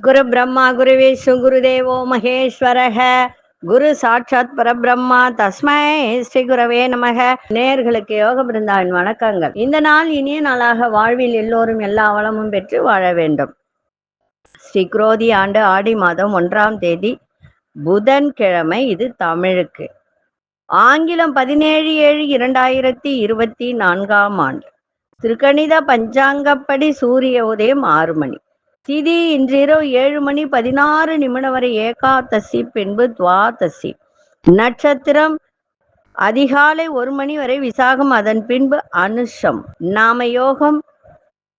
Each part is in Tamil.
குரு பிரம்மா குரு விஷ்ணு குரு தேவோ மகேஸ்வரக. குரு சாட்சாத் பரபிரம்மா. தஸ்மை ஸ்ரீ குரவே நமக. நேர்களுக்கு யோக பிருந்தாவின் வணக்கங்கள். இந்த நாள் இனிய நாளாக வாழ்வில் எல்லோரும் எல்லா வளமும் பெற்று வாழ வேண்டும். ஸ்ரீ குரோதி ஆண்டு ஆடி மாதம் ஒன்றாம் தேதி புதன்கிழமை இது தமிழுக்கு. ஆங்கிலம் பதினேழு ஏழு இரண்டாயிரத்தி இருபத்தி நான்காம் ஆண்டு. திருக்கணித பஞ்சாங்கப்படி சூரிய உதயம் ஆறு மணி. திதி இன்றிரவு ஏழு மணி பதினாறு நிமிடம் வரை ஏகாதசி பின்பு துவாதசி. நட்சத்திரம் அதிகாலை ஒரு மணி வரை விசாகம் அதன் பின்பு அனுஷம். நாம யோகம்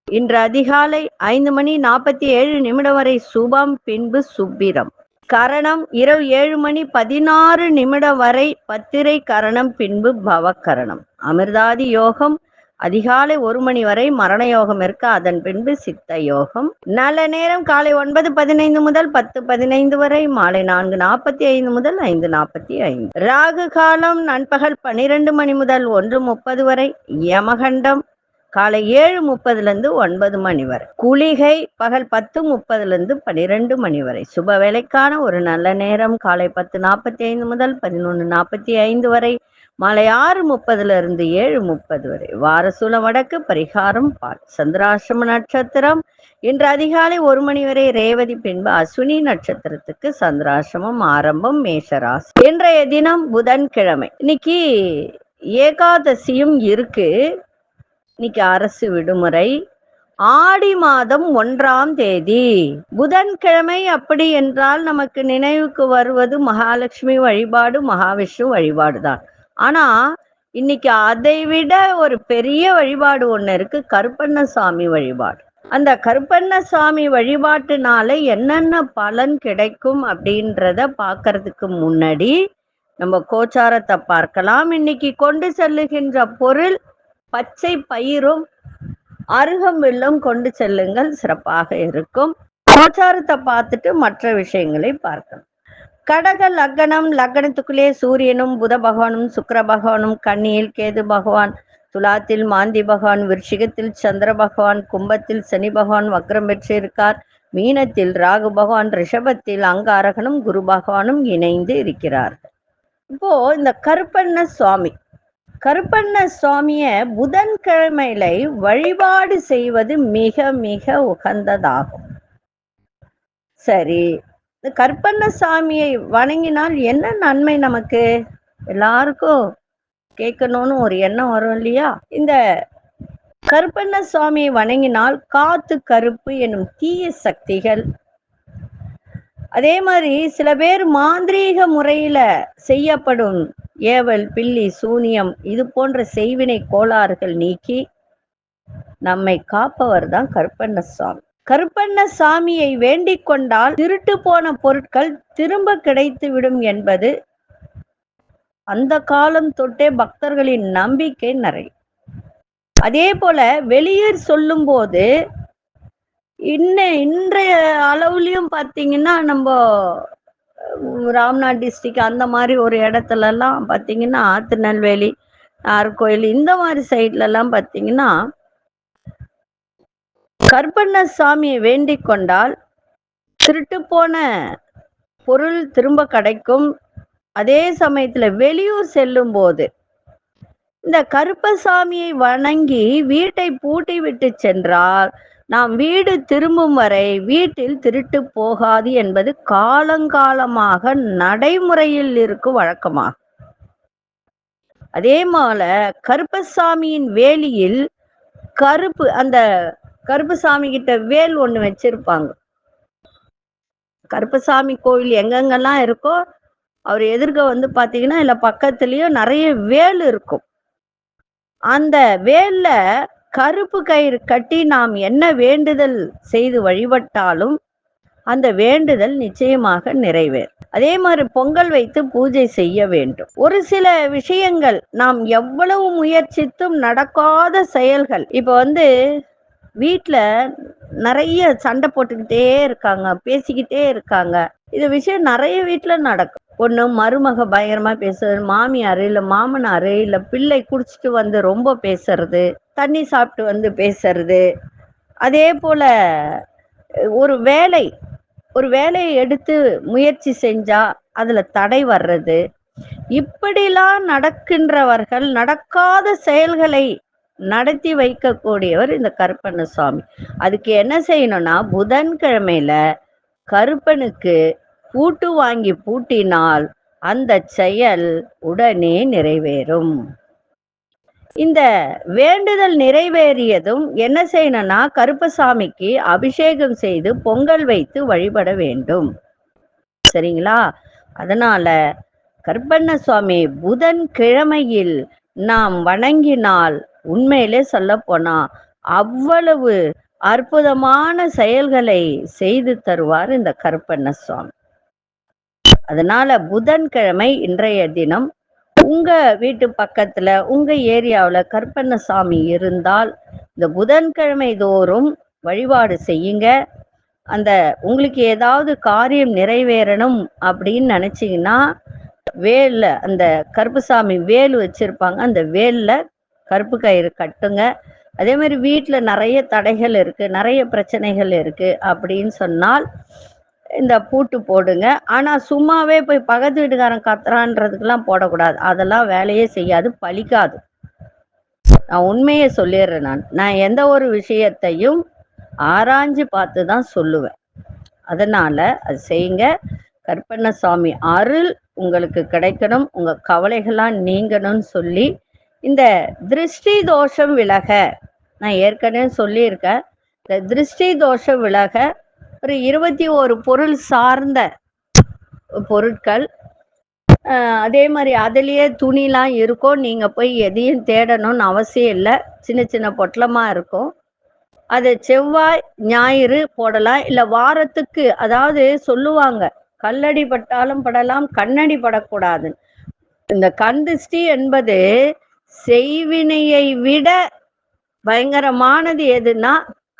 இன்று அதிகாலை ஐந்து மணி நாற்பத்தி ஏழு நிமிடம் வரை சுபம் பின்பு சுப்பிரம். கரணம் இரவு ஏழு மணி பதினாறு நிமிடம் வரை பத்திரை கரணம் பின்பு பவக்கரணம். அமிர்தாதி யோகம் அதிகாலை ஒரு மணி வரை மரண யோகம் இருக்க அதன் பின்பு சித்த யோகம். நல்ல நேரம் காலை ஒன்பது பதினைந்து முதல் பத்து பதினைந்து வரை மாலை நான்கு நாற்பத்தி ஐந்து முதல் ஐந்து நாற்பத்தி ஐந்து. ராகு காலம் நண்பகல் பனிரெண்டு மணி முதல் ஒன்று முப்பது வரை யமகண்டம் காலை ஏழு முப்பதுல இருந்து ஒன்பது மணி வரை. குளிகை பகல் பத்து முப்பதுல இருந்து பனிரெண்டு மணி வரை. சுப வேலைக்கான ஒரு நல்ல நேரம் காலை பத்து நாற்பத்தி ஐந்து முதல் பதினொன்று நாற்பத்தி ஐந்து வரை. மாலை ஆறு முப்பதுல இருந்து ஏழு முப்பது வரை. வாரசூல வடக்கு பரிகாரம் பால். சந்திராசிரம நட்சத்திரம். இன்று அதிகாலை ஒரு மணி வரை ரேவதி பின்பு அஸ்வினி நட்சத்திரத்துக்கு சந்திராசிரமம் ஆரம்பம் மேஷராசி. இன்றைய தினம் புதன்கிழமை. இன்னைக்கு ஏகாதசியும் இருக்கு. இன்னைக்கு அரசு விடுமுறை. ஆடி மாதம் ஒன்றாம் தேதி. புதன்கிழமை அப்படி என்றால் நமக்கு நினைவுக்கு வருவது மகாலட்சுமி வழிபாடு மகாவிஷ்ணு வழிபாடு தான். ஆனா இன்னைக்கு அதை விட ஒரு பெரிய வழிபாடு ஒண்ணு இருக்கு கருப்பண்ணசாமி வழிபாடு. அந்த கருப்பண்ணசாமி வழிபாட்டுனால என்னென்ன பலன் கிடைக்கும் அப்படின்றத பார்க்கறதுக்கு முன்னாடி நம்ம கோச்சாரத்தை பார்க்கலாம். இன்னைக்கு கொண்டு செல்லுகின்ற பொருள் பச்சை பயிரும் அருகம்புல்லும் கொண்டு செல்லுங்கள். சிறப்பாக இருக்கும். கோச்சாரத்தை பார்த்துட்டு மற்ற விஷயங்களை பார்க்கணும். கடக லக்னம் லக்னத்துக்குள்ளே சூரியனும் புத பகவானும் சுக்கர பகவானும் கண்ணியில் கேது பகவான் துலாத்தில் மாந்தி பகவான் விருஷிகத்தில் சந்திர பகவான் கும்பத்தில் சனி பகவான் வக்ரம் பெற்றிருக்கார். மீனத்தில் ராகு பகவான் ரிஷபத்தில் அங்காரகனும் குரு பகவானும் இணைந்து இருக்கிறார்கள். இப்போ இந்த கருப்பண்ண சுவாமி கருப்பண்ண சுவாமிய புதன்கிழமையில வழிபாடு செய்வது மிக மிக உகந்ததாகும். சரி இந்த கருப்பண்ண சாமியை வணங்கினால் என்ன நன்மை நமக்கு? எல்லாருக்கும் கேட்கணும்னு ஒரு எண்ணம் வரும் இல்லையா? இந்த கருப்பண்ண சுவாமியை வணங்கினால் காத்து கருப்பு எனும் தீய சக்திகள் அதே மாதிரி சில பேர் மாந்திரீக முறையில செய்யப்படும் ஏவல் பில்லி சூனியம் இது போன்ற செய்வினை கோளாறுகள் நீக்கி நம்மை காப்பவர் தான் கருப்பண்ண சுவாமி கருப்பண்ண சாமியை வேண்டிக் கொண்டால் திருட்டு போன பொருட்கள் திரும்ப கிடைத்து விடும் என்பது அந்த காலம் தொட்டே பக்தர்களின் நம்பிக்கை நிறைய. அதே போல வெளியூர் சொல்லும் போது இன்ன இன்றைய அளவுலயும் பார்த்தீங்கன்னா நம்ம ராம்நாத் டிஸ்ட்ரிக் அந்த மாதிரி ஒரு இடத்துல எல்லாம் பார்த்தீங்கன்னா திருநெல்வேலி நார்கோயில் இந்த மாதிரி சைட்ல எல்லாம் பார்த்தீங்கன்னா கற்பண்ண சாமியை வேண்டிக் கொண்டால் திருட்டு போன பொருள் திரும்ப கிடைக்கும். அதே சமயத்துல வெளியூர் செல்லும் போது இந்த கருப்பசாமியை வணங்கி வீட்டை பூட்டி விட்டு சென்றால் நாம் வீடு திரும்பும் வரை வீட்டில் திருட்டு போகாது என்பது காலங்காலமாக நடைமுறையில் இருக்கும் வழக்கமாகும். அதே போல கருப்பசாமியின் வேலியில் கருப்பு அந்த கருப்பசாமி கிட்ட வேல் ஒண்ணு வச்சிருப்பாங்க. கருப்பசாமி கோவில் எங்கெங்கெல்லாம் இருக்கோ அவர் எதிர்க்க வந்து பாத்தீங்கன்னா இல்ல பக்கத்துலயும் நிறைய வேல் இருக்கும். அந்த வேல்ல கருப்பு கயிறு கட்டி நாம் என்ன வேண்டுதல் செய்து வழிபட்டாலும் அந்த வேண்டுதல் நிச்சயமாக நிறைவேறும். அதே மாதிரி பொங்கல் வைத்து பூஜை செய்ய வேண்டும். ஒரு சில விஷயங்கள் நாம் எவ்வளவு முயற்சித்தும் நடக்காத செயல்கள். இப்ப வந்து வீட்டில் நிறைய சண்டை போட்டுக்கிட்டே இருக்காங்க பேசிக்கிட்டே இருக்காங்க. இது விஷயம் நிறைய வீட்டில் நடக்கும். ஒன்று மருமக பயங்கரமாக பேசுறது மாமியார் இல்லை மாமனாரு இல்லை பிள்ளை குடிச்சிட்டு வந்து ரொம்ப பேசுறது. தண்ணி சாப்பிட்டு வந்து பேசுறது. அதே போல ஒரு வேலை ஒரு வேலையை எடுத்து முயற்சி செஞ்சா அதுல தடை வர்றது. இப்படிலாம் நடக்கின்றவர்கள் நடக்காத செயல்களை நடத்தி வைக்கக்கூடியவர் இந்த கருப்பண்ண சுவாமி அதுக்கு என்ன செய்யணும்னா புதன்கிழமையில கருப்பனுக்கு பூட்டு வாங்கி பூட்டினால் அந்த செயல் உடனே நிறைவேறும். இந்த வேண்டுதல் நிறைவேறியதும் என்ன செய்யணும்னா கருப்பசாமிக்கு அபிஷேகம் செய்து பொங்கல் வைத்து வழிபட வேண்டும். சரிங்களா? அதனால கருப்பண்ண சுவாமி புதன் கிழமையில் நாம் வணங்கினால் உண்மையிலே சொல்ல போனா அவ்வளவு அற்புதமான செயல்களை செய்து தருவார் இந்த கருப்பண்ண சுவாமி அதனால புதன்கிழமை இன்றைய தினம் உங்க வீட்டு பக்கத்துல உங்க ஏரியாவுல கருப்பண்ணசாமி இருந்தால் இந்த புதன்கிழமை தோறும் வழிபாடு செய்யுங்க. அந்த உங்களுக்கு ஏதாவது காரியம் நிறைவேறணும் அப்படின்னு நினைச்சீங்கன்னா வேல்ல அந்த கருப்புசாமி வேல் வச்சிருப்பாங்க அந்த வேல்ல கருப்பு கயிறு கட்டுங்க. அதே மாதிரி வீட்டுல நிறைய தடைகள் இருக்கு நிறைய பிரச்சனைகள் இருக்கு அப்படின்னு சொன்னால் இந்த பூட்டு போடுங்க. ஆனா சும்மாவே போய் பக்கத்து வீட்டுக்காரன் கத்துறான்றதுக்கெல்லாம் போடக்கூடாது. அதெல்லாம் வேலையே செய்யாது பலிக்காது நான் உண்மையை சொல்லிடுறேன் நான். நான் எந்த ஒரு விஷயத்தையும் ஆராய்ஞ்சு பார்த்து தான் சொல்லுவேன். அதனால அது செய்யுங்க. கற்பண்ணசாமி அருள் உங்களுக்கு கிடைக்கணும். உங்க கவலைகள்லாம் நீங்கணும்னு சொல்லி இந்த திருஷ்டி தோஷம் விலக நான் ஏற்கனவே சொல்லியிருக்கேன். இந்த திருஷ்டி தோஷம் விலக ஒரு இருபத்தி ஒரு பொருள் சார்ந்த பொருட்கள் அதே மாதிரி அதுலேயே துணிலாம் இருக்கும். நீங்கள் போய் எதையும் தேடணும்னு அவசியம் இல்லை. சின்ன சின்ன பொட்டலமாக இருக்கும். அது செவ்வாய் ஞாயிறு போடலாம். இல்லை வாரத்துக்கு அதாவது சொல்லுவாங்க கல்லடி பட்டாலும் படலாம் கண்ணடி படக்கூடாது இந்த கண் திருஷ்டி என்பது செய்வினையை விட பயங்கரமானது எதுன்னா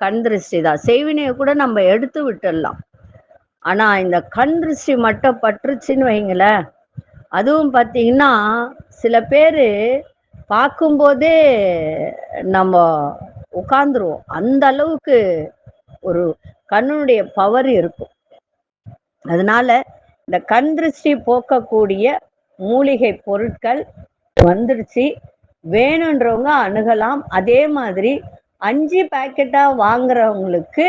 கண் திருஷ்டி தான். செய்வினையை கூட நம்ம எடுத்து விட்டுடலாம். ஆனா இந்த கண் திருஷ்டி மட்டும் பற்றுச்சுன்னு வைங்களேன். அதுவும் பார்த்தீங்கன்னா சில பேர் பார்க்கும்போதே நம்ம உட்காந்துருவோம் அந்த அளவுக்கு ஒரு கண்ணுடைய பவர் இருக்கும். அதனால இந்த கண் திருஷ்டி போக்கக்கூடிய மூலிகை பொருட்கள் வந்துருச்சு. வேணுன்றவங்க அணுகலாம். அதே மாதிரி அஞ்சு பேக்கெட்டா வாங்குறவங்களுக்கு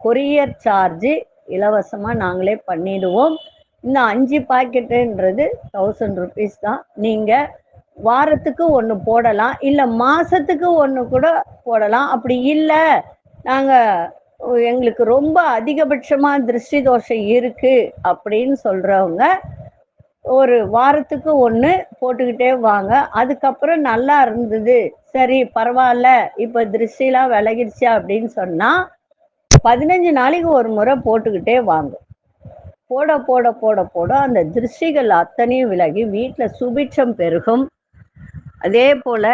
கொரியர் சார்ஜு இலவசமா நாங்களே பண்ணிடுவோம். இந்த அஞ்சு பாக்கெட்டுன்றது தௌசண்ட் ருபீஸ் தான். நீங்க வாரத்துக்கு ஒன்று போடலாம். இல்லை மாசத்துக்கு ஒன்று கூட போடலாம். அப்படி இல்லை. நாங்கள் எங்களுக்கு ரொம்ப அதிகபட்சமாக திருஷ்டி தோஷம் இருக்குது அப்படின்னு சொல்கிறவங்க ஒரு வாரத்துக்கு ஒன்று போட்டுக்கிட்டே வாங்க. அதுக்கப்புறம் நல்லா இருந்தது. சரி பரவாயில்ல. இப்போ திருஷ்டிலாம் விலகிடுச்சு அப்படின்னு சொன்னால் பதினஞ்சு நாளைக்கு ஒரு முறை போட்டுக்கிட்டே வாங்க. போட போட போட போட அந்த திருஷ்டிகள் அத்தனையும் விலகி வீட்டில் சுபிட்சம் பெருகும். அதே போல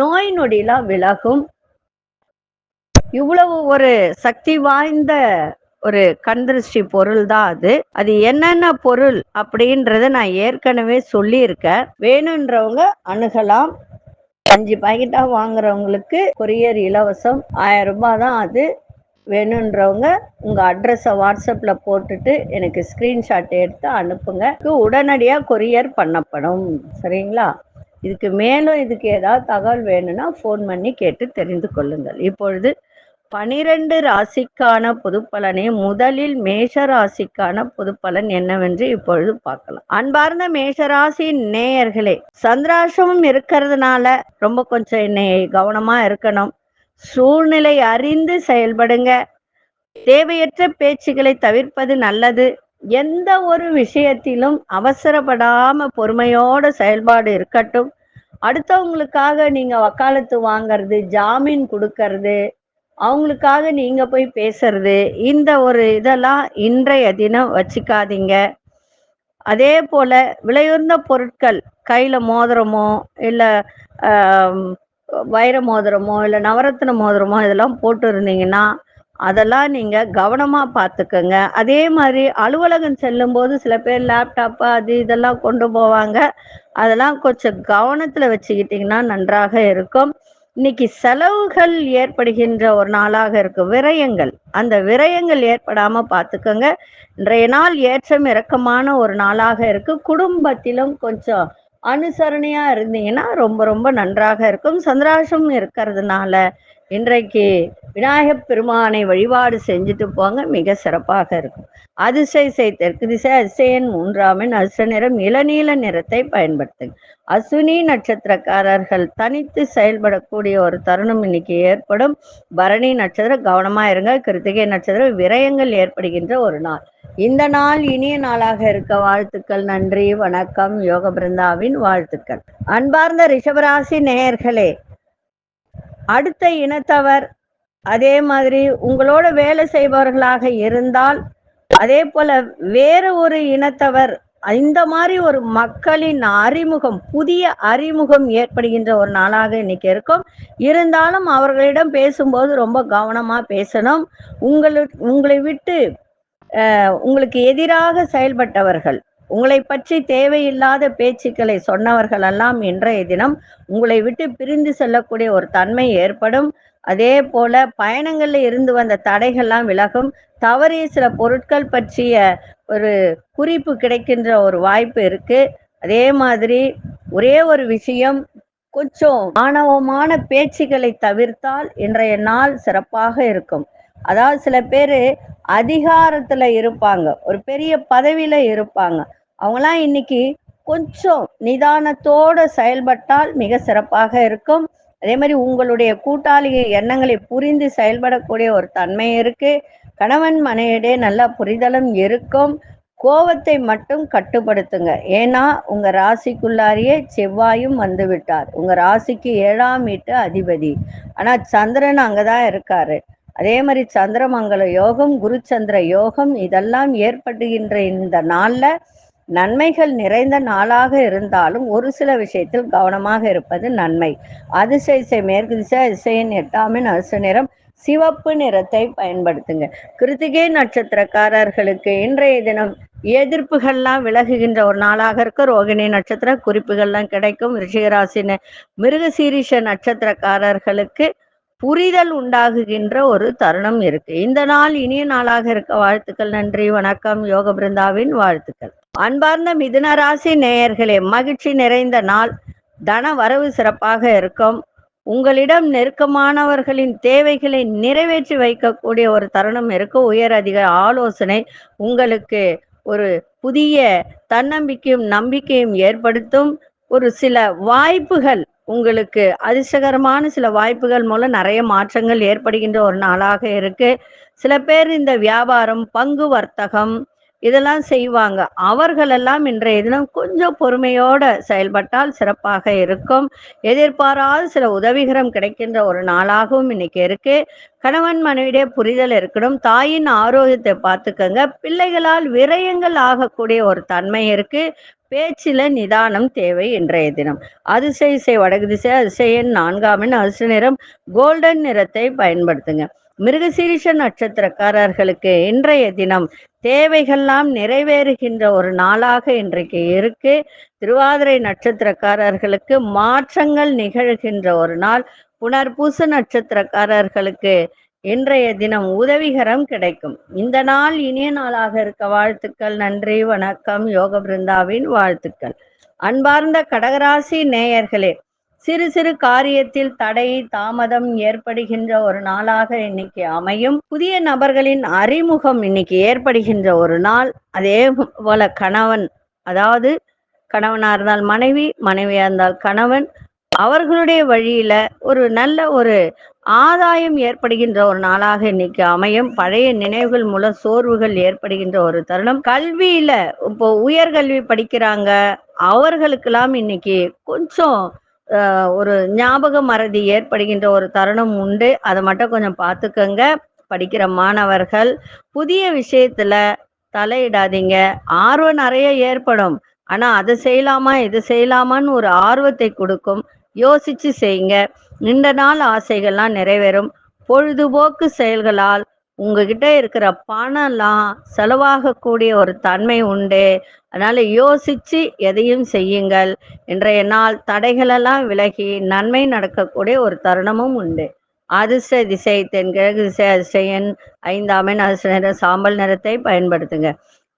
நோய் நொடிலாம் விலகும். இவ்வளவு ஒரு சக்தி வாய்ந்த ஒரு கண்திருஷ்டி பொருள் தான் அது. அது என்னென்ன பொருள் அப்படின்றத நான் ஏற்கனவே சொல்லியிருக்கேன். வேணுன்றவங்க அணுகலாம். அஞ்சு பாக்கெட்டா வாங்குறவங்களுக்கு கொரியர் இலவசம் ஆயிரம் ரூபாய் தான் அது. வேணுன்றவங்க உங்க அட்ரஸை வாட்ஸ்அப்ல போட்டுட்டு எனக்கு ஸ்கிரீன்ஷாட் எடுத்து அனுப்புங்க. உடனடியாக கொரியர் பண்ணப்படும். சரிங்களா? இதுக்கு மேலும் இதுக்கு ஏதாவது தகவல் வேணும்னா ஃபோன் பண்ணி கேட்டு தெரிந்து கொள்ளுங்கள். இப்பொழுது பனிரெண்டு ராசிக்கான பொதுப்பலனை முதலில் மேஷ ராசிக்கான பொதுப்பலன் என்னவென்று இப்பொழுது பார்க்கலாம். அன்பார்ந்த மேஷராசி நேயர்களே சந்திராசமும் இருக்கிறதுனால ரொம்ப கொஞ்சம் என்னை கவனமா இருக்கணும். சூழ்நிலை அறிந்து செயல்படுங்க. தேவையற்ற பேச்சுகளை தவிர்ப்பது நல்லது. எந்த ஒரு விஷயத்திலும் அவசரப்படாம பொறுமையோட செயல்பாடு இருக்கட்டும். அடுத்தவங்களுக்காக நீங்க வக்காலத்து வாங்குறது ஜாமீன் கொடுக்கறது அவங்களுக்காக நீங்க போய் பேசுறது இந்த ஒரு இதெல்லாம் இன்றைய தினம் வச்சுக்காதீங்க. அதே போல விலையுர்ந்த பொருட்கள் கையில மோதிரமோ இல்ல வைர மோதிரமோ இல்ல நவரத்ன மோதிரமோ இதெல்லாம் போட்டு இருந்தீங்கன்னா அதெல்லாம் நீங்க கவனமா பார்த்துக்கோங்க அதே மாதிரி அலுவலகம் செல்லும்போது சில பேர் லேப்டாப்பு அது இதெல்லாம் கொண்டு போவாங்க. அதெல்லாம் கொஞ்சம் கவனத்துல வச்சுக்கிட்டிங்கன்னா நன்றாக இருக்கும். இன்னைக்கு செலவுகள் ஏற்படுகின்ற ஒரு நாளாக இருக்கு. விரயங்கள். அந்த விரயங்கள் ஏற்படாம பார்த்துக்கோங்க இன்றைய நாள் ஏற்றம் இறக்கமான ஒரு நாளாக இருக்கு. குடும்பத்திலும் கொஞ்சம் அனுசரணையா இருந்தீங்கன்னா ரொம்ப ரொம்ப நன்றாக இருக்கும். சந்திராசம் இருக்கிறதுனால இன்றைக்கு விநாயகப் பெருமானை வழிபாடு செஞ்சுட்டு போங்க மிக சிறப்பாக இருக்கும். அதிசய செய் தெற்கு திசை அதிசயன் மூன்றாமின் அசு நிறம் இளநீல நிறத்தை பயன்படுத்துங்க. அஸ்வினி நட்சத்திரக்காரர்கள் தனித்து செயல்படக்கூடிய ஒரு தருணம் இன்னைக்கு ஏற்படும். பரணி நட்சத்திரம் கவனமாக இருங்க. கிருத்திகை நட்சத்திரம் விரயங்கள் ஏற்படுகின்ற ஒரு நாள். இந்த நாள் இனிய நாளாக இருக்க வாழ்த்துக்கள் நன்றி வணக்கம் யோக பிருந்தாவின் வாழ்த்துக்கள். அன்பார்ந்த ரிஷபராசி நேயர்களே அடுத்த இனத்தவர் அதே மாதிரி உங்களோட வேலை செய்பவர்களாக இருந்தால் அதே போல வேற ஒரு இனத்தவர் இந்த மாதிரி ஒரு மக்களின் அறிமுகம் புதிய அறிமுகம் ஏற்படுகின்ற ஒரு நாளாக இன்னைக்கு இருக்கும். இருந்தாலும் அவர்களிடம் பேசும்போது ரொம்ப கவனமா பேசணும். உங்களுக்கு உங்களை விட்டு உங்களுக்கு எதிராக செயல்பட்டவர்கள் உங்களை பற்றி தேவையில்லாத பேச்சுக்களை சொன்னவர்கள் எல்லாம் இன்றைய தினம் உங்களை விட்டு பிரிந்து செல்லக்கூடிய ஒரு தன்மை ஏற்படும். அதே போல பயணங்கள்ல இருந்து வந்த தடைகள்லாம் விலகும். தவறிய சில பொருட்கள் பற்றிய ஒரு குறிப்பு கிடைக்கின்ற ஒரு வாய்ப்பு இருக்கு. அதே மாதிரி ஒரே ஒரு விஷயம் கொஞ்சம் ஆணவமான பேச்சுக்களை தவிர்த்தால் இன்றைய நாள் சிறப்பாக இருக்கும். அதாவது சில பேர் அதிகாரத்துல இருப்பாங்க ஒரு பெரிய பதவியில இருப்பாங்க. அவங்களாம் இன்னைக்கு கொஞ்சம் நிதானத்தோட செயல்பட்டால் மிக சிறப்பாக இருக்கும். அதே மாதிரி உங்களுடைய கூட்டாளியின் எண்ணங்களை புரிந்து செயல்படக்கூடிய ஒரு தன்மை இருக்கு. கணவன் மனையிடே நல்ல புரிதலும் இருக்கும். கோபத்தை மட்டும் கட்டுப்படுத்துங்க. ஏன்னா உங்க ராசிக்குள்ளாரியே செவ்வாயும் வந்து விட்டார். உங்க ராசிக்கு ஏழாம் வீட்டு அதிபதி. ஆனா சந்திரன் அங்கதான் இருக்காரு. அதே மாதிரி சந்திரமங்கல யோகம் குருச்சந்திர யோகம் இதெல்லாம் ஏற்படுகின்ற இந்த நாள்ல நன்மைகள் நிறைந்த நாளாக இருந்தாலும் ஒரு சில விஷயத்தில் கவனமாக இருப்பது நன்மை. அதிசய மேற்கு திசை இசையின் எட்டாமின் அரசு நிறம் சிவப்பு நிறத்தை பயன்படுத்துங்க. கிருத்திகை நட்சத்திரக்காரர்களுக்கு இன்றைய தினம் எதிர்ப்புகள்லாம் விலகுகின்ற ஒரு நாளாக இருக்க. ரோகிணி நட்சத்திர குறிப்புகள்லாம் கிடைக்கும். ரிஷிகராசின மிருகசீரிஷ நட்சத்திரக்காரர்களுக்கு புரிதல் உண்டாகுகின்ற ஒரு தருணம் இருக்கு. இந்த நாள் இனிய நாளாக இருக்க வாழ்த்துக்கள் நன்றி வணக்கம். யோக பிருந்தாவின் வாழ்த்துக்கள். அன்பார்ந்த மிதுன ராசி நேயர்களே மகிழ்ச்சி நிறைந்த நாள். தன வரவு சிறப்பாக இருக்கும். உங்களிடம் நெருக்கமானவர்களின் தேவைகளை நிறைவேற்றி வைக்கக்கூடிய ஒரு தருணம் இருக்கு. உயர் அதிக ஆலோசனை உங்களுக்கு ஒரு புதிய தன்னம்பிக்கையும் நம்பிக்கையும் ஏற்படுத்தும். ஒரு சில வாய்ப்புகள் உங்களுக்கு அதிர்ஷ்டகரமான சில வாய்ப்புகள் மூலம் நிறைய மாற்றங்கள் ஏற்படுகின்ற ஒரு நாளாக இருக்கு. சில பேர் இந்த வியாபாரம் பங்கு வர்த்தகம் இதெல்லாம் செய்வாங்க. அவர்களெல்லாம் இன்றைய தினம் கொஞ்சம் பொறுமையோட செயல்பட்டால் சிறப்பாக இருக்கும். எதிர்பாராத சில உதவிகரம் கிடைக்கின்ற ஒரு நாளாகவும் இன்னைக்கு இருக்கு. கணவன் மனைவிடைய புரிதல் இருக்கணும். தாயின் ஆரோக்கியத்தை பார்த்துக்கங்க. பிள்ளைகளால் விரயங்கள் ஆகக்கூடிய ஒரு தன்மை இருக்கு. பேச்சில நிதானம் தேவை இன்றைய தினம். அதிசய இசை வடக்கு திசை அதிசயன் நான்காமின் அரிசி நிறம் கோல்டன் நிறத்தை பயன்படுத்துங்க. மிருகசீரிஷ நட்சத்திரக்காரர்களுக்கு இன்றைய தினம் தேவைகள்லாம் நிறைவேறுகின்ற ஒரு நாளாக இன்றைக்கு இருக்கு. திருவாதிரை நட்சத்திரக்காரர்களுக்கு மாற்றங்கள் நிகழ்கின்ற ஒரு நாள். புனர்பூச நட்சத்திரக்காரர்களுக்கு இன்றைய தினம் உதவிகரம் கிடைக்கும். இந்த நாள் இனிய நாளாக இருக்க வாழ்த்துக்கள் நன்றி வணக்கம் யோக பிருந்தாவின் வாழ்த்துக்கள். அன்பார்ந்த கடகராசி நேயர்களே சிறு சிறு காரியத்தில் தடை தாமதம் ஏற்படுகின்ற ஒரு நாளாக இன்னைக்கு அமையும். புதிய நபர்களின் அறிமுகம் இன்னைக்கு ஏற்படுகின்ற ஒரு நாள். அதே போல கணவன் அதாவது கணவனா இருந்தால் மனைவி மனைவியா இருந்தால் கணவன் அவர்களுடைய வழியில ஒரு நல்ல ஒரு ஆதாயம் ஏற்படுகின்ற ஒரு நாளாக இன்னைக்கு அமையும். பழைய நினைவுகள் மூலம் சோர்வுகள் ஏற்படுகின்ற ஒரு தருணம். கல்வியில இப்போ உயர்கல்வி படிக்கிறாங்க. அவர்களுக்கெல்லாம் இன்னைக்கு கொஞ்சம் ஒரு ஞாபக மறதி ஏற்படுகின்ற ஒரு தருணம் உண்டு. அதை மட்டும் கொஞ்சம் பார்த்துக்கோங்க. படிக்கிற மாணவர்கள் புதிய விஷயத்துல தலையிடாதீங்க. ஆர்வம் நிறைய ஏற்படும். ஆனா அதை செய்யலாமா இது செய்யலாமான்னு ஒரு ஆர்வத்தை கொடுக்கும். யோசிச்சு செய்யுங்க. நீண்ட நாள் ஆசைகள்லாம் நிறைவேறும். பொழுதுபோக்கு செயல்களால் உங்ககிட்ட இருக்கிற பணம்லாம் செலவாகக்கூடிய ஒரு தன்மை உண்டு. அதனால யோசிச்சு எதையும் செய்யுங்கள். இன்றைய நாள் தடைகளெல்லாம் விலகி நன்மை நடக்கக்கூடிய ஒரு தருணமும் உண்டு. அதிர்ஷ்ட திசை தென்கிழக்கு திசை அதிர்ஷ்டன் எண் ஐந்தாம் எண் அதிர்ஷ்ட நிற சாம்பல் நிறத்தை பயன்படுத்துங்க.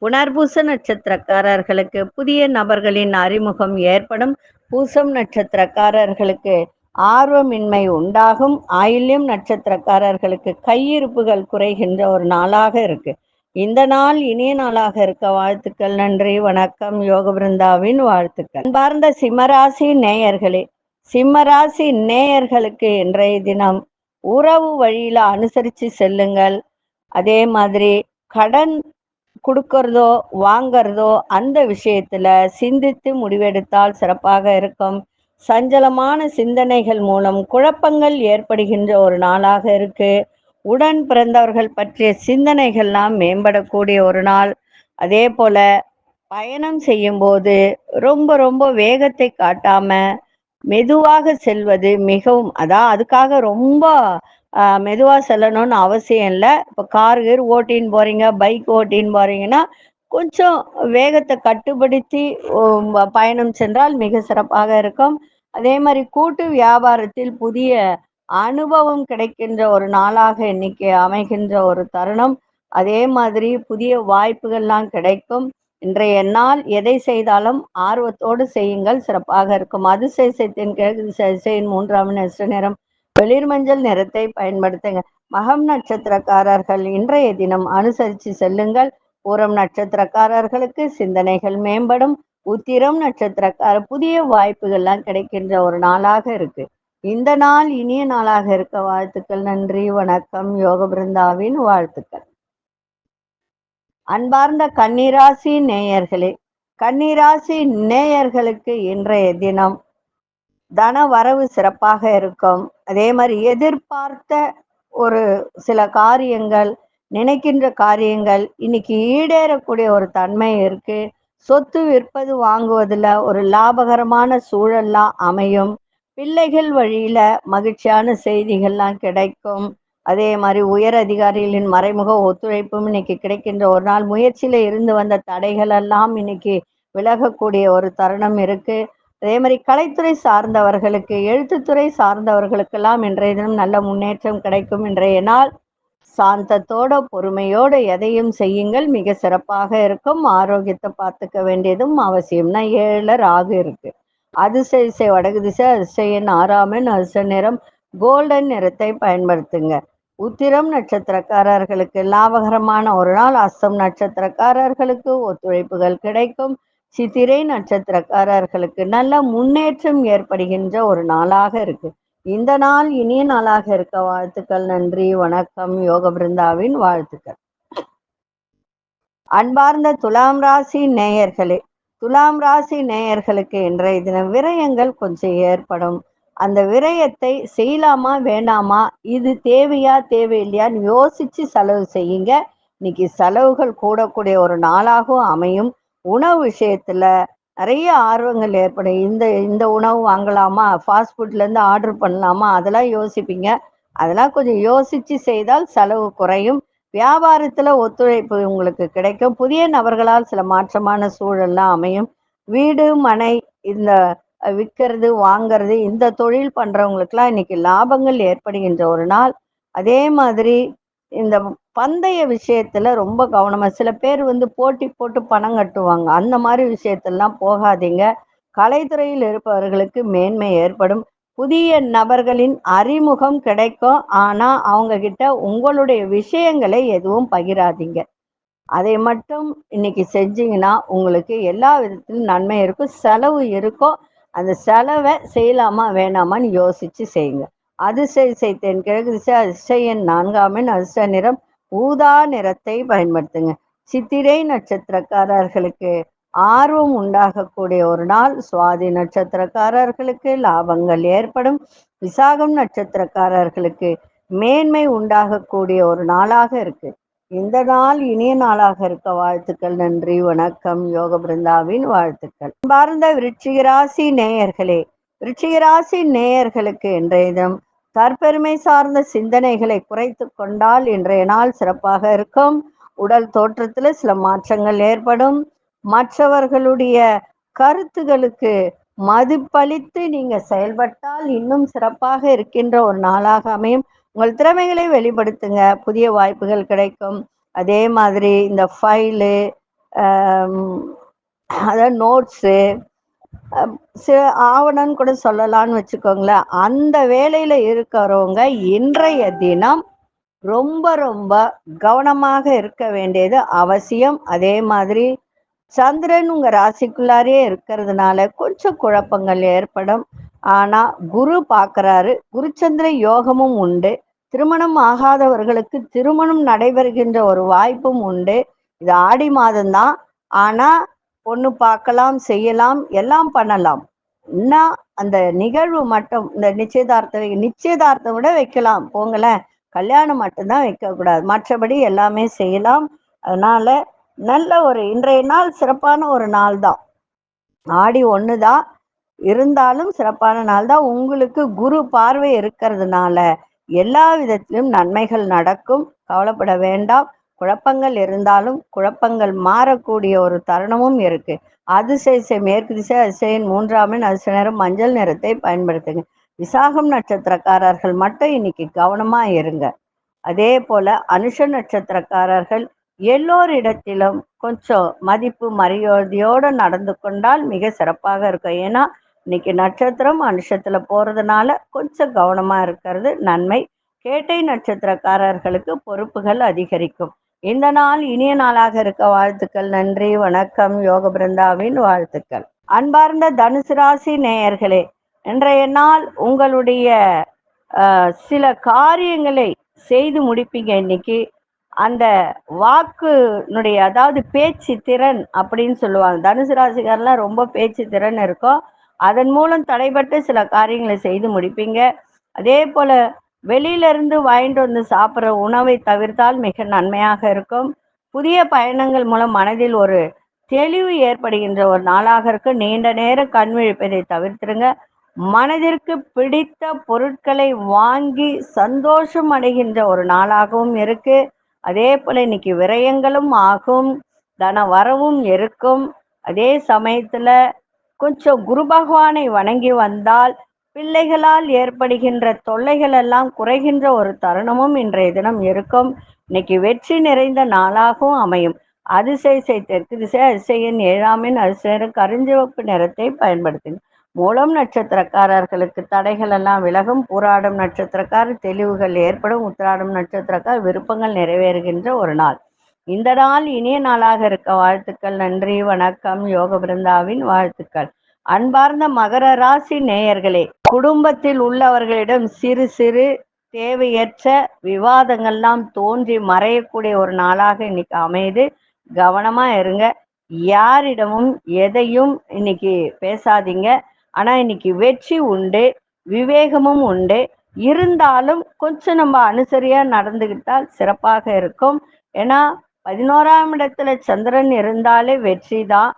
புனர்பூச நட்சத்திரக்காரர்களுக்கு புதிய நபர்களின் அறிமுகம் ஏற்படும். பூசம் நட்சத்திரக்காரர்களுக்கு ஆர்வமின்மை உண்டாகும். ஆயில்யம் நட்சத்திரக்காரர்களுக்கு கையிருப்புகள் குறைகின்ற ஒரு நாளாக இருக்கு. இந்த நாள் இனிய நாளாக இருக்க வாழ்த்துக்கள் நன்றி வணக்கம். யோக பிருந்தாவின் வாழ்த்துக்கள். அன்பார்ந்த சிம்மராசி நேயர்களே சிம்மராசி நேயர்களுக்கு இன்றைய தினம் உறவு வழியில அனுசரித்து செல்லுங்கள். அதே மாதிரி கடன் கொடுக்கறதோ வாங்கறதோ அந்த விஷயத்துல சிந்தித்து முடிவெடுத்தால் சிறப்பாக இருக்கும். சஞ்சலமான சிந்தனைகள் மூலம் குழப்பங்கள் ஏற்படுகின்ற ஒரு நாளாக இருக்கு. உடன் பிறந்தவர்கள் பற்றிய சிந்தனைகள்லாம் மேம்படக்கூடிய ஒரு நாள். அதே போல பயணம் செய்யும்போது ரொம்ப ரொம்ப வேகத்தை காட்டாம மெதுவாக செல்வது மிகவும் அதான் அதுக்காக ரொம்ப மெதுவாக செல்லணும்னு அவசியம் இல்லை. இப்போ கார் கீர் ஓட்டின்னு போறீங்க பைக் ஓட்டின்னு போறீங்கன்னா கொஞ்சம் வேகத்தை கட்டுப்படுத்தி பயணம் சென்றால் மிக சிறப்பாக இருக்கும். அதே மாதிரி கூட்டு வியாபாரத்தில் புதிய அனுபவம் கிடைக்கின்ற ஒரு நாளாக இன்னைக்கு அமைகின்ற ஒரு தருணம். அதே மாதிரி புதிய வாய்ப்புகள்லாம் கிடைக்கும். இன்றைய நாள் எதை செய்தாலும் ஆர்வத்தோடு செய்யுங்கள். சிறப்பாக இருக்கும். அதிசயத்தின் கிழக்கு திசையின் மூன்றாம் நெஸ்ட் நிறம் வெளிர் மஞ்சள் நிறத்தை பயன்படுத்துங்க. மகம் நட்சத்திரக்காரர்கள் இன்றைய தினம் அனுசரித்து செல்லுங்கள். பூரம் நட்சத்திரக்காரர்களுக்கு சிந்தனைகள் மேம்படும். உத்திரம் நட்சத்திரக்கார புதிய வாய்ப்புகள்லாம் கிடைக்கின்ற ஒரு நாளாக இருக்கு. இந்த நாள் இனிய நாளாக இருக்க வாழ்த்துக்கள் நன்றி வணக்கம் யோக பிருந்தாவின் வாழ்த்துக்கள். அன்பார்ந்த கன்னிராசி நேயர்களே கன்னிராசி நேயர்களுக்கு இன்றைய தினம் தன வரவு சிறப்பாக இருக்கும். அதே மாதிரி எதிர்பார்த்த ஒரு சில காரியங்கள் நினைக்கின்ற காரியங்கள் இன்னைக்கு ஈடேறக்கூடிய ஒரு தன்மை இருக்கு. சொத்து விற்பது வாங்குவதுல ஒரு லாபகரமான சூழல்லாம் அமையும். பிள்ளைகள் வழியில மகிழ்ச்சியான செய்திகள்லாம் கிடைக்கும். அதே மாதிரி உயர் அதிகாரிகளின் மறைமுக ஒத்துழைப்பும் இன்னைக்கு கிடைக்கின்ற ஒரு நாள். முயற்சியில இருந்து வந்த தடைகள் எல்லாம் இன்னைக்கு விலகக்கூடிய ஒரு தருணம் இருக்கு. அதே மாதிரி கலைத்துறை சார்ந்தவர்களுக்கு எழுத்துத்துறை சார்ந்தவர்களுக்கெல்லாம் இன்றைய தினம் நல்ல முன்னேற்றம் கிடைக்கும். இன்றைய நாள் சாந்தத்தோட பொறுமையோட எதையும் செய்யுங்கள். மிக சிறப்பாக இருக்கும். ஆரோக்கியத்தை பார்த்துக்க வேண்டியதும் அவசியம்னா ஏழு ராகு இருக்கு. அதிசய இசை வடகு திசை அதிசயன் ஆறாமன் அதிர்ஷ்ட நிறம். கோல்டன் நிறத்தை பயன்படுத்துங்க. உத்திரம் நட்சத்திரக்காரர்களுக்கு லாபகரமான ஒரு நாள். அஸ்தம் நட்சத்திரக்காரர்களுக்கு ஒத்துழைப்புகள் கிடைக்கும். சித்திரை நட்சத்திரக்காரர்களுக்கு நல்ல முன்னேற்றம் ஏற்படுகின்ற ஒரு நாளாக இருக்கு. இந்த நாள் இனிய நாளாக இருக்க வாழ்த்துக்கள் நன்றி வணக்கம் யோக பிருந்தாவின் வாழ்த்துக்கள். அன்பார்ந்த துலாம் ராசி நேயர்களே துலாம் ராசி நேயர்களுக்கு இன்றைய தினம் விரயங்கள் கொஞ்சம் ஏற்படும். அந்த விரயத்தை செய்யலாமா வேண்டாமா இது தேவையா தேவையில்லையான்னு யோசிச்சு செலவு செய்யுங்க. இன்னைக்கு செலவுகள் கூடக்கூடிய ஒரு நாளாகவும் அமையும். உணவு விஷயத்துல நிறைய ஆர்வங்கள் ஏற்படும். இந்த இந்த உணவு வாங்கலாமா? ஃபாஸ்ட் ஃபுட்ல இருந்து ஆர்டர் பண்ணலாமா? அதெல்லாம் யோசிப்பீங்க. அதெல்லாம் கொஞ்சம் யோசிச்சு செய்தால் செலவு குறையும். வியாபாரத்துல ஒத்துழைப்பு உங்களுக்கு கிடைக்கும். புதிய நபர்களால் சில மாற்றமான சூழல்லாம் அமையும். வீடு மனை இந்த விற்கிறது வாங்கிறது இந்த தொழில் பண்ணுறவங்களுக்குலாம் இன்னைக்கு லாபங்கள் ஏற்படுகின்ற ஒரு நாள். அதே மாதிரி இந்த பந்தய விஷயத்துல ரொம்ப கவனமா சில பேர் வந்து போட்டி போட்டு பணம் கட்டுவாங்க. அந்த மாதிரி விஷயத்தெல்லாம் போகாதீங்க. கலைத்துறையில் இருப்பவர்களுக்கு மேன்மை ஏற்படும். புதிய நபர்களின் அறிமுகம் கிடைக்கும். ஆனா அவங்க கிட்ட உங்களுடைய விஷயங்களை எதுவும் பகிராதீங்க. அதை மட்டும் இன்னைக்கு செஞ்சீங்கன்னா உங்களுக்கு எல்லா விதத்திலும் நன்மை இருக்கும் செலவு இருக்கும். அந்த செலவை செய்யலாமா வேணாமான்னு யோசிச்சு செய்யுங்க. அதிசய செய்தேன் கிழக்கு திசை அதிசயன் நான்காமின் அதிர்ஷ்ட நிறம். ஊதா நிறத்தை பயன்படுத்துங்க. சித்திரை நட்சத்திரக்காரர்களுக்கு ஆர்வம் உண்டாகக்கூடிய ஒரு நாள். சுவாதி நட்சத்திரக்காரர்களுக்கு லாபங்கள் ஏற்படும். விசாகம் நட்சத்திரக்காரர்களுக்கு மேன்மை உண்டாகக்கூடிய ஒரு நாளாக இருக்கு. இந்த நாள் இனிய நாளாக இருக்க வாழ்த்துக்கள் நன்றி வணக்கம். யோக பிருந்தாவின் வாழ்த்துக்கள். பார்ந்த விருச்சிகராசி நேயர்களே விருச்சிகராசி நேயர்களுக்கு இன்றைய தினம் தற்பெருமை சார்ந்த சிந்தனைகளை குறைத்து கொண்டால் இன்றைய நாள் சிறப்பாக இருக்கும். உடல் தோற்றத்தில் சில மாற்றங்கள் ஏற்படும். மற்றவர்களுடைய கருத்துகளுக்கு மதிப்பளித்து நீங்க செயல்பட்டால் இன்னும் சிறப்பாக இருக்கின்ற ஒரு நாளாக அமையும். உங்கள் திறமைகளை வெளிப்படுத்துங்க. புதிய வாய்ப்புகள் கிடைக்கும். அதே மாதிரி இந்த ஃபைலு அதாவது நோட்ஸு சில ஆவணம்னு கூட சொல்லலாம்னு வச்சுக்கோங்களேன் அந்த வேலையில் இருக்கிறவங்க இன்றைய தினம் ரொம்ப ரொம்ப கவனமாக இருக்க வேண்டியது அவசியம். அதே மாதிரி சந்திரன் உங்க ராசிக்குள்ளாரே இருக்கிறதுனால கொஞ்சம் குழப்பங்கள் ஏற்படும். ஆனா குரு பார்க்கறாரு. குருச்சந்திர யோகமும் உண்டு. திருமணம் ஆகாதவர்களுக்கு திருமணம் நடைபெறுகின்ற ஒரு வாய்ப்பும் உண்டு. இது ஆடி மாதம்தான். ஆனா பொண்ணு பார்க்கலாம் செய்யலாம் எல்லாம் பண்ணலாம். இன்னும் அந்த நிகழ்வு மட்டும் இந்த நிச்சயதார்த்தம் நிச்சயதார்த்தம் விட வைக்கலாம். போங்களேன் கல்யாணம் மட்டும்தான் வைக்கக்கூடாது. மற்றபடி எல்லாமே செய்யலாம். அதனால நல்ல ஒரு இன்றைய நாள் சிறப்பான ஒரு நாள் தான். ஆடி ஒன்று தான். இருந்தாலும் சிறப்பான நாள் தான். உங்களுக்கு குரு பார்வை இருக்கிறதுனால எல்லா விதத்திலும் நன்மைகள் நடக்கும். கவலைப்பட வேண்டாம். குழப்பங்கள் இருந்தாலும் குழப்பங்கள் மாறக்கூடிய ஒரு தருணமும் இருக்கு. அதிசய மேற்கு திசை அதிசயின் மூன்றாம் எண் அதிசய நேரம் மஞ்சள் நிறத்தை பயன்படுத்துங்க. விசாகம் நட்சத்திரக்காரர்கள் மட்டும் இன்னைக்கு கவனமா இருங்க. அதே போல அனுஷ நட்சத்திரக்காரர்கள் எல்லோரிடத்திலும் கொஞ்சம் மதிப்பு மரியாதையோடு நடந்து கொண்டால் மிக சிறப்பாக இருக்கும். ஏன்னா இன்னைக்கு நட்சத்திரம் அனுஷத்துல போறதுனால கொஞ்சம் கவனமா இருக்கிறது நன்மை. கேட்டை நட்சத்திரக்காரர்களுக்கு பொறுப்புகள் அதிகரிக்கும். இந்த நாள் இனிய நாளாக இருக்க வாழ்த்துக்கள் நன்றி வணக்கம் யோக பிருந்தாவின் வாழ்த்துக்கள். அன்பார்ந்த தனுசு ராசி நேயர்களே இன்றைய நாள் உங்களுடைய சில காரியங்களை செய்து முடிப்பீங்க இன்னைக்கு. அந்த வாக்குனுடைய அதாவது பேச்சு திறன் அப்படின்னு சொல்லுவாங்க. தனுசு ராசிக்காரெல்லாம் ரொம்ப பேச்சு திறன் இருக்கும். அதன் மூலம் தடைபட்டு சில காரியங்களை செய்து முடிப்பீங்க. அதே போல வெளியில இருந்து வாங்கிட்டு வந்து சாப்பிட்ற உணவை தவிர்த்தால் மிக நன்மையாக இருக்கும். புதிய பயணங்கள் மூலம் மனதில் ஒரு தெளிவு ஏற்படுகின்ற ஒரு நாளாக இருக்கு. நீண்ட நேரம் கண் விழிப்பதை தவிர்த்துருங்க. மனதிற்கு பிடித்த பொருட்களை வாங்கி சந்தோஷம் அடைகின்ற ஒரு நாளாகவும் இருக்கு. அதே போல இன்னைக்கு விரயங்களும் ஆகும். தன வரவும் இருக்கும். அதே சமயத்துல கொஞ்சம் குரு பகவானை வணங்கி வந்தால் பிள்ளைகளால் ஏற்படுகின்ற தொல்லைகள் எல்லாம் குறைகின்ற ஒரு தருணமும் இன்றைய தினம் இருக்கும். இன்னைக்கு வெற்றி நிறைந்த நாளாகவும் அமையும். அதிசயசை தெற்கு திசை அதிசயன் ஏழாமின் அதிசயம் கருஞ்சிவப்பு நிறத்தை பயன்படுத்தின மூலம் நட்சத்திரக்காரர்களுக்கு தடைகள் எல்லாம் விலகும். பூராடும் நட்சத்திரக்கார் தெளிவுகள் ஏற்படும். உத்திராடும் நட்சத்திரக்கார் விருப்பங்கள் நிறைவேறுகின்ற ஒரு நாள். இந்த நாள் இனிய நாளாக இருக்க வாழ்த்துக்கள் நன்றி வணக்கம். யோக பிருந்தாவின் வாழ்த்துக்கள். அன்பார்ந்த மகர ராசி நேயர்களே குடும்பத்தில் உள்ளவர்களிடம் சிறு சிறு தேவையற்ற விவாதங்கள்லாம் தோன்றி மறையக்கூடிய ஒரு நாளாக இன்னைக்கு அமையுது. கவனமா இருங்க. யாரிடமும் எதையும் இன்னைக்கு பேசாதீங்க. ஆனா இன்னைக்கு வெற்றி உண்டு விவேகமும் உண்டு. இருந்தாலும் கொஞ்சம் நம்ம அனுசரியா நடந்துகிட்டால் சிறப்பாக இருக்கும். ஏன்னா பதினோராம் இடத்துல சந்திரன் இருந்தாலே வெற்றி தான்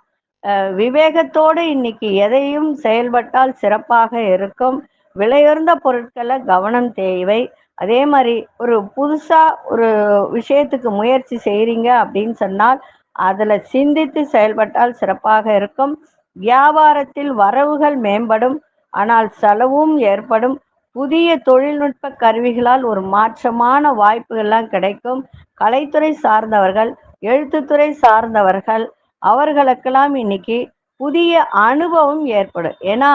விவேகத்தோடு இன்னைக்கு எதையும் செயல்பட்டால் சிறப்பாக இருக்கும். விலையுயர்ந்த பொருட்களை கவனம் தேவை. அதே மாதிரி ஒரு புதுசாக ஒரு விஷயத்துக்கு முயற்சி செய்கிறீங்க அப்படின்னு சொன்னால் அதில் சிந்தித்து செயல்பட்டால் சிறப்பாக இருக்கும். வியாபாரத்தில் வரவுகள் மேம்படும். ஆனால் செலவும் ஏற்படும். புதிய தொழில்நுட்ப கருவிகளால் ஒரு மாற்றமான வாய்ப்புகள்லாம் கிடைக்கும். கலைத்துறை சார்ந்தவர்கள் எழுத்துத்துறை சார்ந்தவர்கள் அவர்களுக்கெல்லாம் இன்னைக்கு புதிய அனுபவம் ஏற்படும் ஏன்னா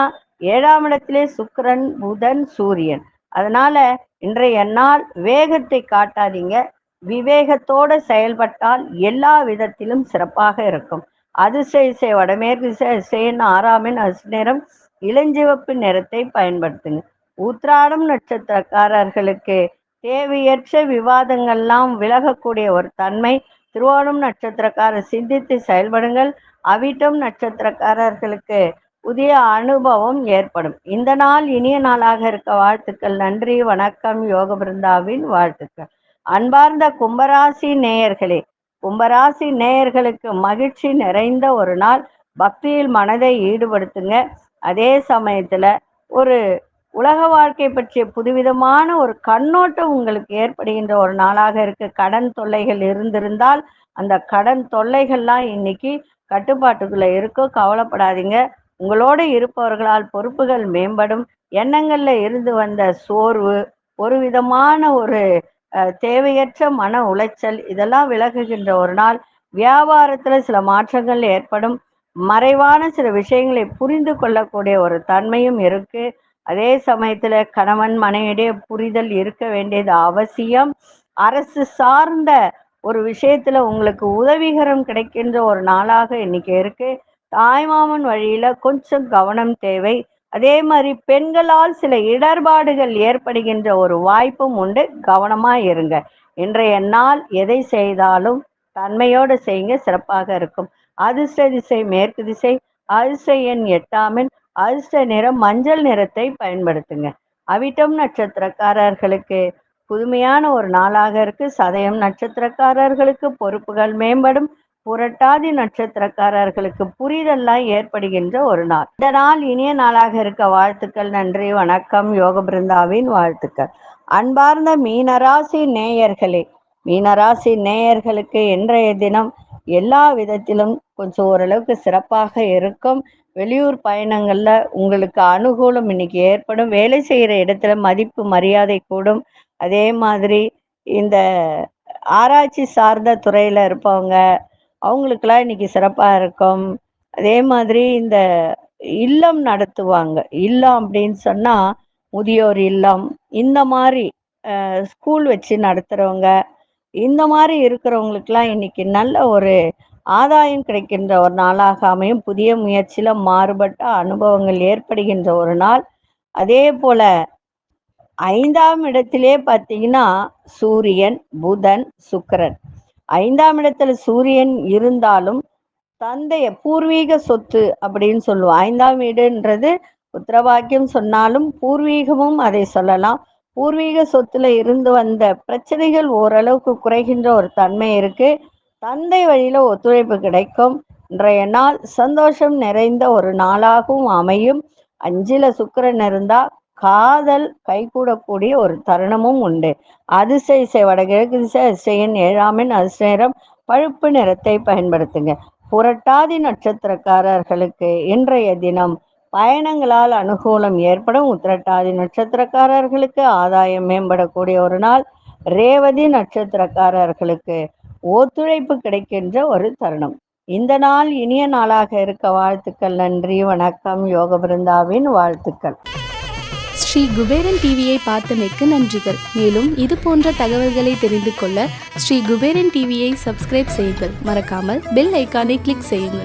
ஏழாம் இடத்திலே சுக்கரன் புதன் சூரியன். அதனால இன்றைய நாள் வேகத்தை காட்டாதீங்க. விவேகத்தோட செயல்பட்டால் எல்லா விதத்திலும் சிறப்பாக இருக்கும். அதிசய இசை வடமேற்கு திசை ஆறாமின் அசுநேரம் இளஞ்சிவப்பு நிறத்தை பயன்படுத்துங்க. உத்ராடம் நட்சத்திரக்காரர்களுக்கு தேவையற்ற விவாதங்கள்லாம் விலகக்கூடிய ஒரு தன்மை திருவோணம் நட்சத்திரக்காரர் சிந்தித்து செயல்படுங்கள். அவிட்டம் நட்சத்திரக்காரர்களுக்கு புதிய அனுபவம் ஏற்படும். இந்த நாள் இனிய நாளாக இருக்க வாழ்த்துக்கள். நன்றி வணக்கம். யோக பிருந்தாவின் வாழ்த்துக்கள். அன்பார்ந்த கும்பராசி நேயர்களே கும்பராசி நேயர்களுக்கு மகிழ்ச்சி நிறைந்த ஒரு நாள். பக்தியில் மனதை ஈடுபடுத்துங்க. அதே சமயத்துல ஒரு உலக வாழ்க்கை பற்றிய புதுவிதமான ஒரு கண்ணோட்டம் உங்களுக்கு ஏற்படுகின்ற ஒரு நாளாக இருக்கு. கடன் தொல்லைகள் இருந்திருந்தால் அந்த கடன் தொல்லைகள்லாம் இன்னைக்கு கட்டுப்பாட்டுக்குள்ள இருக்கும் கவலைப்படாதீங்க. உங்களோட இருப்பவர்களால் பொறுப்புகள் மேம்படும். எண்ணங்கள்ல இருந்து வந்த சோர்வு ஒரு விதமான ஒரு தேவையற்ற மன உளைச்சல் இதெல்லாம் விலகுகின்ற ஒரு நாள். வியாபாரத்துல சில மாற்றங்கள் ஏற்படும். மறைவான சில விஷயங்களை புரிந்து கொள்ளக்கூடிய ஒரு தன்மையும் இருக்குது அதே சமயத்துல கணவன் மனைவிடைய புரிதல் இருக்க வேண்டியது அவசியம். அரசு சார்ந்த ஒரு விஷயத்துல உங்களுக்கு உதவிகரம் கிடைக்கின்ற ஒரு நாளாக இன்னைக்கு இருக்கு. தாய்மாமன் வழியில கொஞ்சம் கவனம் தேவை. அதே மாதிரி பெண்களால் சில இடர்பாடுகள் ஏற்படுகின்ற ஒரு வாய்ப்பும் உண்டு. கவனமா இருங்க. இன்றைய நாள் எதை செய்தாலும் தன்மையோடு செய்யுங்க. சிறப்பாக இருக்கும். அதிர்ஷ்ட திசை மேற்கு திசை அதிர்ஷ்ட எண் எட்டாமின் அதிர்ஷ்ட நிறம் மஞ்சள் நிறத்தை பயன்படுத்துங்க. அவிட்டம் நட்சத்திரக்காரர்களுக்கு புதுமையான ஒரு நாளாக இருக்கு. சதயம் நட்சத்திரக்காரர்களுக்கு பொறுப்புகள் மேம்படும். புரட்டாதி நட்சத்திரக்காரர்களுக்கு புரிதெல்லாம் ஏற்படுகின்ற ஒரு நாள். இந்த நாள் இனிய நாளாக இருக்க வாழ்த்துக்கள் நன்றி வணக்கம். யோக பிருந்தாவின் வாழ்த்துக்கள். அன்பார்ந்த மீனராசி நேயர்களே மீனராசி நேயர்களுக்கு இன்றைய தினம் எல்லா விதத்திலும் கொஞ்சம் ஓரளவுக்கு சிறப்பாக இருக்கும். வெளியூர் பயணங்கள்ல உங்களுக்கு அனுகூலம் இன்னைக்கு ஏற்படும். வேலை செய்கிற இடத்துல மதிப்பு மரியாதை கூடும். அதே மாதிரி இந்த ஆராய்ச்சி சார்ந்த துறையில இருப்பவங்க அவங்களுக்கெல்லாம் இன்னைக்கு சிறப்பாக இருக்கும். அதே மாதிரி இந்த இல்லம் நடத்துவாங்க. இல்லம் அப்படின்னு சொன்னா முதியோர் இல்லம் இந்த மாதிரி ஸ்கூல் வச்சு நடத்துறவங்க இந்த மாதிரி இருக்கிறவங்களுக்குலாம் இன்னைக்கு நல்ல ஒரு ஆதாயம் கிடைக்கின்ற ஒரு நாளாக அமையும். புதிய முயற்சியில மாறுபட்ட அனுபவங்கள் ஏற்படுகின்ற ஒரு நாள். அதே போல ஐந்தாம் இடத்திலே பார்த்தீங்கன்னா சூரியன் புதன் சுக்கிரன். ஐந்தாம் இடத்துல சூரியன் இருந்தாலும் தந்தைய பூர்வீக சொத்து அப்படின்னு சொல்லுவோம். ஐந்தாம் வீடுன்றது உத்தரவாக்கியம் சொன்னாலும் பூர்வீகமும் அதை சொல்லலாம். பூர்வீக சொத்துல இருந்து வந்த பிரச்சனைகள் ஓரளவுக்கு குறைகின்ற ஒரு தன்மை இருக்கு. தந்தை வழியில ஒத்துழைப்பு கிடைக்கும். இன்றைய நாள் சந்தோஷம் நிறைந்த ஒரு நாளாகவும் அமையும். அஞ்சில சுக்கரன் இருந்தா காதல் கைகூடக்கூடிய ஒரு தருணமும் உண்டு. அதிசய இசை வடகிழக்கு திசை அதிசயன் ஏழாமின் அதிசயம் பழுப்பு நிறத்தை பயன்படுத்துங்க. புரட்டாதி நட்சத்திரக்காரர்களுக்கு இன்றைய தினம் பயணங்களால் அனுகூலம் ஏற்படும். உத்திரட்டாதி நட்சத்திரக்காரர்களுக்கு ஆதாயம் மேம்படக்கூடிய ஒரு நாள். ரேவதி நட்சத்திரக்காரர்களுக்கு ஒத்துழைப்பு கிடைக்கின்ற ஒரு தருணம். இந்த நாள் இனிய நாளாக இருக்க வாழ்த்துக்கள் நன்றி வணக்கம். யோக பிருந்தாவின் வாழ்த்துக்கள். ஸ்ரீ குபேரன் டிவியை பார்த்தமைக்கு நன்றிகள். மேலும் இது போன்ற தகவல்களை தெரிந்து கொள்ள ஸ்ரீ குபேரன் டிவியை சப்ஸ்கிரைப் செய்யுங்கள். மறக்காமல் பெல் ஐக்கானை கிளிக் செய்யுங்கள்.